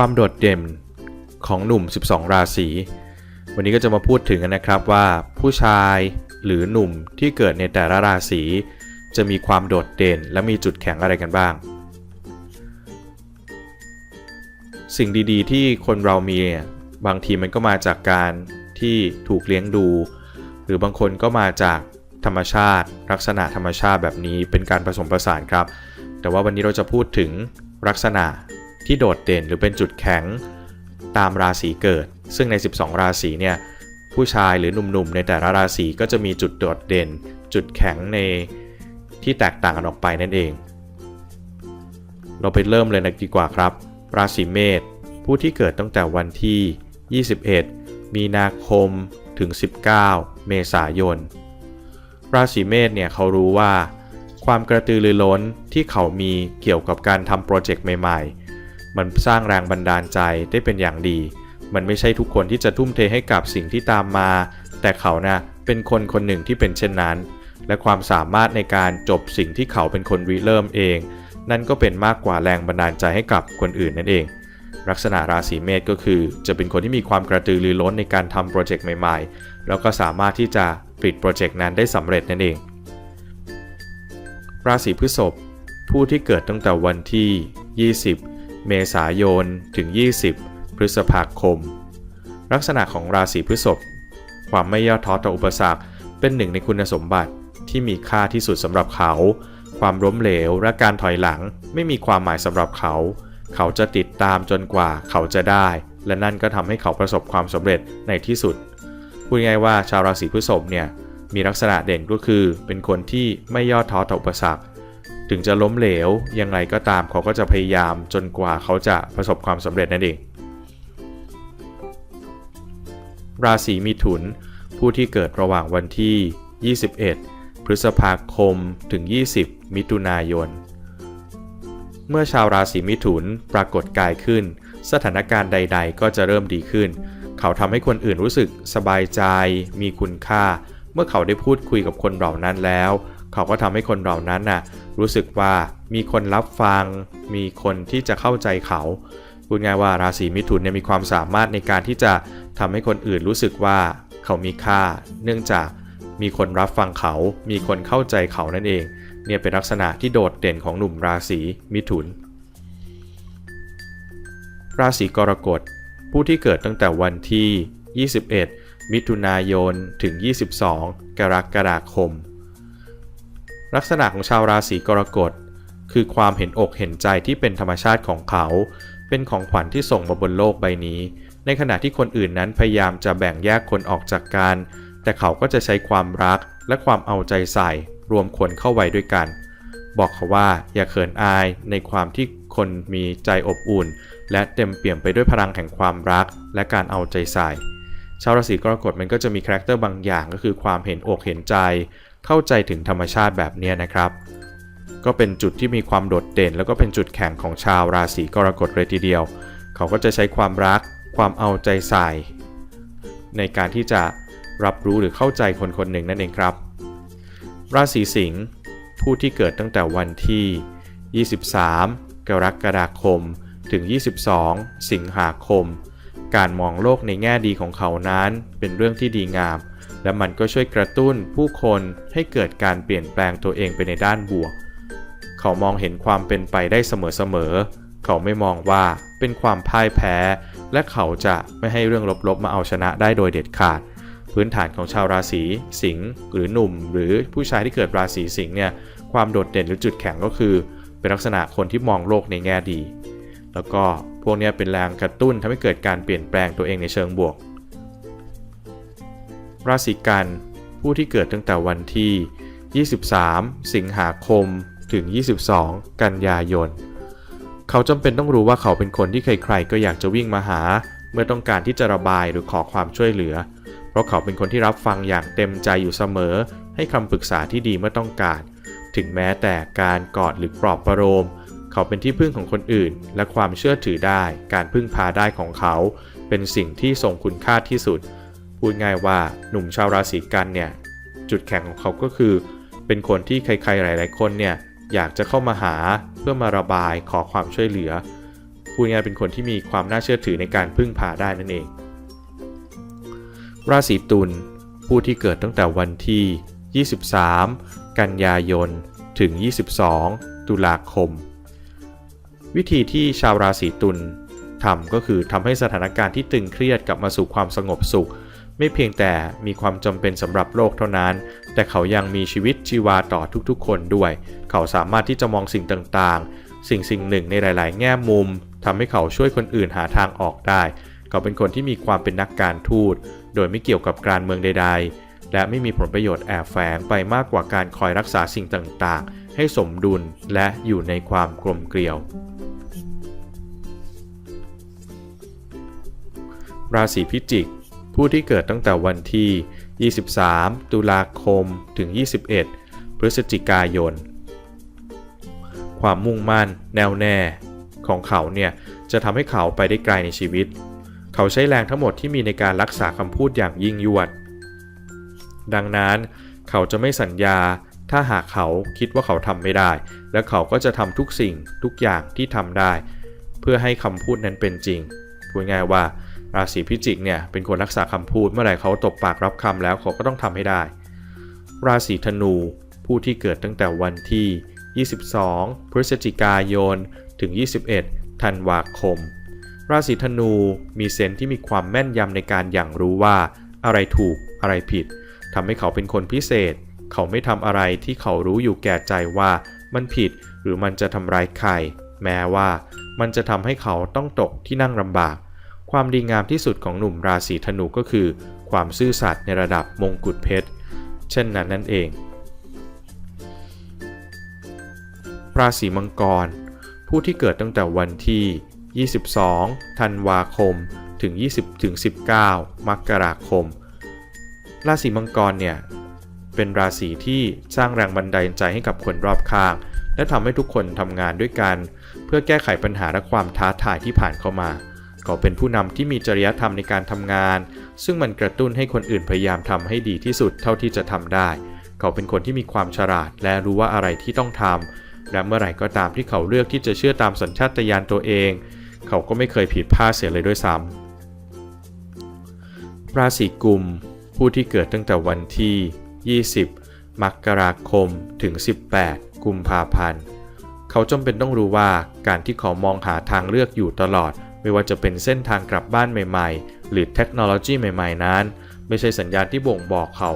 ความโดดเด่นของหนุ่ม 12 ราศี วันนี้ก็จะมาพูดถึงกันนะครับว่าผู้ชายหรือหนุ่มที่เกิดในแต่ละราศี จะมีความโดดเด่นและมีจุดแข็งอะไรกันบ้าง สิ่งดีๆ ที่คนเรามีเนี่ยบางทีมันก็มาจากการที่ถูกเลี้ยงดู หรือบางคนก็มาจากธรรมชาติ ลักษณะธรรมชาติแบบนี้เป็นการผสมผสานครับ แต่ว่าวันนี้เราจะพูดถึงลักษณะ ที่โดดเด่นหรือเป็นจุดแข็งตามราศีเกิด ซึ่งใน 12 ราศีเนี่ยผู้ชายหรือหนุ่มๆ ในแต่ละราศีก็จะมีจุดโดดเด่น จุดแข็งในที่แตกต่างกันออกไปนั่นเอง เราไปเริ่มเลยนะดีกว่าครับ ราศีเมษผู้ที่เกิดตั้งแต่วันที่ 21 มีนาคมถึง 19 เมษายน ราศีเมษเนี่ยเขารู้ว่า ความกระตือรือร้นที่เขามีเกี่ยวกับการทำโปรเจกต์ใหม่ๆ มันสร้างแรงบันดาลใจได้เป็นอย่างดี มันไม่ใช่ทุกคนที่จะทุ่มเทให้กับสิ่งที่ตามมา แต่เขานะ่ะเป็นคนคนหนึ่งที่เป็นเช่นนั้น และความสามารถในการจบสิ่งที่เขาเป็นคนริเริ่มเอง นั่นก็เป็นมากกว่าแรงบันดาลใจให้กับคนอื่นนั่นเอง ลักษณะราศีเมษก็คือจะเป็นคนที่มีความกระตือรือร้นในการทำโปรเจกต์ใหม่ๆ แล้วก็สามารถที่จะปิดโปรเจกต์นั้นได้สำเร็จนั่นเอง ราศีพฤษภผู้ที่เกิดตั้งแต่วันที่ 20 เมษายนถึง 20 พฤษภาคม ลักษณะของราศีพฤษภความไม่ย่อท้อต่ออุปสรรค เป็นหนึ่งในคุณสมบัติที่มีค่าที่สุดสำหรับเขา ความล้มเหลวและการถอยหลังไม่มีความหมายสำหรับเขา เขาจะติดตามจนกว่าเขาจะได้ และนั่นก็ทำให้เขาประสบความสำเร็จในที่สุด พูดง่ายว่าชาวราศีพฤษภเนี่ยมีลักษณะเด่นก็คือเป็นคนที่ไม่ย่อท้อต่ออุปสรรค ถึงจะล้มเหลวยังไงก็ตามเขาก็จะพยายามจนกว่าเขาจะประสบความสำเร็จนั่นเอง ราศีมิถุน ผู้ที่เกิดระหว่างวันที่ 21 พฤษภาคมถึง 20 มิถุนายน เมื่อชาวราศีมิถุนปรากฏกายขึ้น สถานการณ์ใด ๆ ก็จะเริ่มดีขึ้น เขาทำให้คนอื่นรู้สึกสบายใจ มีคุณค่า เมื่อเขาได้พูดคุยกับคนเหล่านั้นแล้ว เขาก็ทำให้คนเหล่านั้นน่ะรู้สึกว่ามีคนรับฟัง มีคนที่จะเข้าใจเขา พูดง่ายว่าราศีมิถุนเนี่ยมีความสามารถในการที่จะทำให้คนอื่นรู้สึกว่าเขามีค่า เนื่องจากมีคนรับฟังเขา มีคนเข้าใจเขานั่นเอง เนี่ยเป็นลักษณะที่โดดเด่นของหนุ่มราศีมิถุน ราศีกรกฎ ผู้ที่เกิดตั้งแต่วันที่ 21 มิถุนายน ถึง 22 กรกฎาคม ลักษณะของชาวราศีกรกฎ คือความเห็นอกเห็นใจที่เป็นธรรมชาติของเขา เป็นของขวัญที่ส่งมาบนโลกใบนี้ ในขณะที่คนอื่นนั้นพยายามจะแบ่งแยกคนออกจากกัน แต่เขาก็จะใช้ความรักและความเอาใจใส่ รวมคนเข้าไว้ด้วยกัน บอกเขาว่าอย่าเขินอายในความที่คนมีใจอบอุ่น และเต็มเปี่ยมไปด้วยพลังแห่งความรัก และการเอาใจใส่ ชาวราศีกรกฎมันก็จะมีคาแรคเตอร์บางอย่างก็คือความเห็นอกเห็นใจ เข้าใจถึงธรรมชาติแบบนี้นะครับ ก็เป็นจุดที่มีความโดดเด่น แล้วก็เป็นจุดแข็งของชาวราศีกรกฎเลยทีเดียว เขาก็จะใช้ความรัก ความเอาใจใส่ ในการที่จะรับรู้หรือเข้าใจคนคนหนึ่งนั่นเองครับ ราศีสิงห์ผู้ที่เกิดตั้งแต่วันที่ 23 กรกฎาคม ถึง 22 สิงหาคม การมองโลกในแง่ดีของเขานั้นเป็นเรื่องที่ดีงาม และมันก็ช่วยกระตุ้นผู้คนให้เกิดการเปลี่ยนแปลงตัวเองไปในด้านบวก เขามองเห็นความเป็นไปได้เสมอๆ เขาไม่มองว่าเป็นความพ่ายแพ้ และเขาจะไม่ให้เรื่องลบๆมาเอาชนะได้โดยเด็ดขาด พื้นฐานของชาวราศีสิงห์หรือหนุ่ม หรือผู้ชายที่เกิดราศีสิงห์เนี่ยความโดดเด่นหรือจุดแข็งก็คือ เป็นลักษณะคนที่มองโลกในแง่ดี แล้วก็พวกนี้เป็นแรงกระตุ้นทำให้เกิดการเปลี่ยนแปลงตัวเองในเชิงบวก ราศีกัน ผู้ที่เกิดตั้งแต่วันที่ 23 สิงหาคมถึง 22 กันยายน เขาจำเป็นต้องรู้ว่าเขาเป็นคนที่ใครๆก็อยากจะวิ่งมาหา เมื่อต้องการที่จะระบายหรือขอความช่วยเหลือ เพราะเขาเป็นคนที่รับฟังอย่างเต็มใจอยู่เสมอ ให้คำปรึกษาที่ดีเมื่อต้องการ ถึงแม้แต่การกอดหรือปลอบประโลมเขาเป็นที่พึ่งของคนอื่น และความเชื่อถือได้ การพึ่งพาได้ของเขา เป็นสิ่งที่ทรงคุณค่าที่สุด พูดง่ายว่าหนุ่มชาวราศีกันเนี่ยจุดแข็งของเขาก็คือ เป็นคนที่ใครๆหลาย ๆ คนเนี่ยอยากจะเข้ามาหาเพื่อมาระบายขอความช่วยเหลือพูดง่ายเป็นคนที่มีความน่าเชื่อถือในการพึ่งพาได้นั่นเอง ราศีตุลผู้ที่เกิดตั้งแต่วันที่ 23 กันยายน ถึง 22 ตุลาคม วิธีที่ชาวราศีตุลทำก็คือทำให้สถานการณ์ที่ตึงเครียดกลับมาสู่ความสงบสุข ไม่เพียงแต่มีความจำเป็นสำหรับโลกเท่านั้น แต่เขายังมีชีวิตชีวาต่อทุกๆ คนด้วย เขาสามารถที่จะมองสิ่งต่างๆ สิ่งสิ่งหนึ่งในหลาย ๆ แง่มุมทำให้เขาช่วยคนอื่นหาทางออกได้ เขาเป็นคนที่มีความเป็นนักการทูต โดยไม่เกี่ยวกับการเมืองใด ๆ และไม่มีผลประโยชน์แอบแฝงไปมากกว่าการคอยรักษาสิ่งต่างๆ ให้สมดุลและอยู่ในความกลมเกลียว ราศีพิจิก ผู้ที่เกิดตั้งแต่วันที่ 23 ตุลาคม ถึง 21 พฤศจิกายน ความมุ่งมั่นแน่วแน่ของเขาเนี่ยจะทำให้เขาไปได้ไกลในชีวิต เขาใช้แรงทั้งหมดที่มีในการรักษาคำพูดอย่างยิ่งยวด ดังนั้นเขาจะไม่สัญญาถ้าหากเขาคิดว่าเขาทำไม่ได้ และเขาก็จะทำทุกสิ่งทุกอย่างที่ทำได้ เพื่อให้คำพูดนั้นเป็นจริงพูดง่ายว่า ราศีพิจิกเนี่ยเป็นคนรักษาคำพูดเมื่อไหร่เขาตบปากรับคำแล้วเขาก็ต้องทำให้ได้ ราศีธนู ผู้ที่เกิดตั้งแต่วันที่ 22 พฤศจิกายน ถึง 21 ธันวาคม ราศีธนูมีเซนที่มีความแม่นยำในการอย่างรู้ว่าอะไรถูกอะไรผิดทำให้เขาเป็นคนพิเศษ เขาไม่ทำอะไรที่เขารู้อยู่แก่ใจว่ามันผิดหรือมันจะทำร้ายใคร แม้ว่ามันจะทำให้เขาต้องตกที่นั่งลำบาก ความดีงามที่สุดของหนุ่มราศีธนูก็คือ ความซื่อสัตย์ในระดับมงกุฎเพชร เช่นนั้นนั่นเอง ราศีมังกร ผู้ที่เกิดตั้งแต่วันที่ 22 ธันวาคม ถึง 20ถึง19 มกราคม ราศีมังกรเนี่ยเป็นราศีที่สร้างแรงบันดาลใจให้กับคนรอบข้าง และทำให้ทุกคนทำงานด้วยกัน เพื่อแก้ไขปัญหาและความท้าทายที่ผ่านเข้ามา เขาเป็นผู้นำที่มีจริยธรรมในการทำงาน ซึ่งมันกระตุ้นให้คนอื่นพยายามทำให้ดีที่สุดเท่าที่จะทำได้ เขาเป็นคนที่มีความฉลาดและรู้ว่าอะไรที่ต้องทำและเมื่อไหร่ก็ตามที่เขาเลือกที่จะเชื่อตามสัญชาตญาณตัวเอง เขาก็ไม่เคยผิดพลาดเสียเลยด้วยซ้ำราศีกุม ผู้ที่เกิดตั้งแต่วันที่ 20 มกราคมถึง 18 กุมภาพันธ์ เขาจำเป็นต้องรู้ว่าการที่เขามองหาทางเลือกอยู่ตลอด ไม่ว่าจะเป็นเส้นทางกลับบ้านใหม่ๆ หรือเทคโนโลยีใหม่ๆ นั้น ไม่ใช่สัญญาณที่บ่งบอกเขา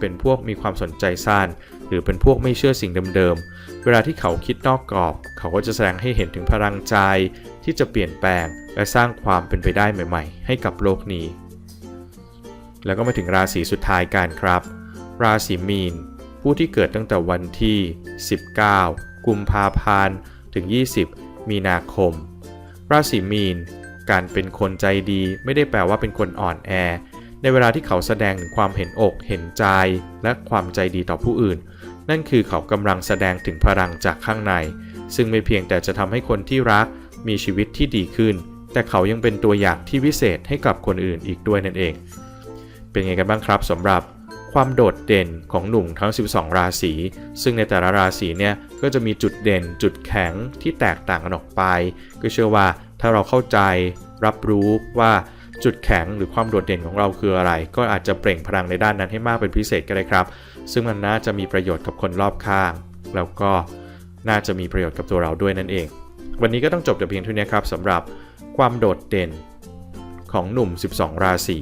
เป็นพวกมีความสนใจสั้นหรือเป็นพวกไม่เชื่อสิ่งเดิมๆ เวลาที่เขาคิดนอกกรอบ เขาก็จะแสดงให้เห็นถึงพลังใจ ที่จะเปลี่ยนแปลง และสร้างความเป็นไปได้ใหม่ ๆ ให้กับโลกนี้ แล้วก็มาถึงราศีสุดท้ายกันครับ ราศีมีน ผู้ที่เกิดตั้งแต่วันที่ 19 กุมภาพันธ์ ถึง 20 มีนาคม ราศีมีน การเป็นคนใจดีไม่ได้แปลว่าเป็นคนอ่อนแอ ในเวลาที่เขาแสดงถึงความเห็นอกเห็นใจ และความใจดีต่อผู้อื่น นั่นคือเขากำลังแสดงถึงพลังจากข้างใน ซึ่งไม่เพียงแต่จะทำให้คนที่รักมีชีวิตที่ดีขึ้น แต่เขายังเป็นตัวอย่างที่วิเศษให้กับคนอื่นอีกด้วยนั่นเอง เป็นไงกันบ้างครับสำหรับ ความโดดเด่นของหนุ่มทั้ง 12 ราศี ซึ่งในแต่ละราศีเนี่ยก็จะมีจุดเด่นจุดแข็งที่แตกต่างกันออกไป ก็เชื่อว่าถ้าเราเข้าใจรับรู้ว่าจุดแข็งหรือความโดดเด่นของเราคืออะไร ก็อาจจะเปล่งพลังในด้านนั้นให้มากเป็นพิเศษก็ได้ครับ ซึ่งมันน่าจะมีประโยชน์กับคนรอบข้าง แล้วก็น่าจะมีประโยชน์กับตัวเราด้วยนั่นเอง วันนี้ก็ต้องจบแต่เพียงเท่านี้ครับสำหรับความโดดเด่นของหนุ่ม 12 ราศี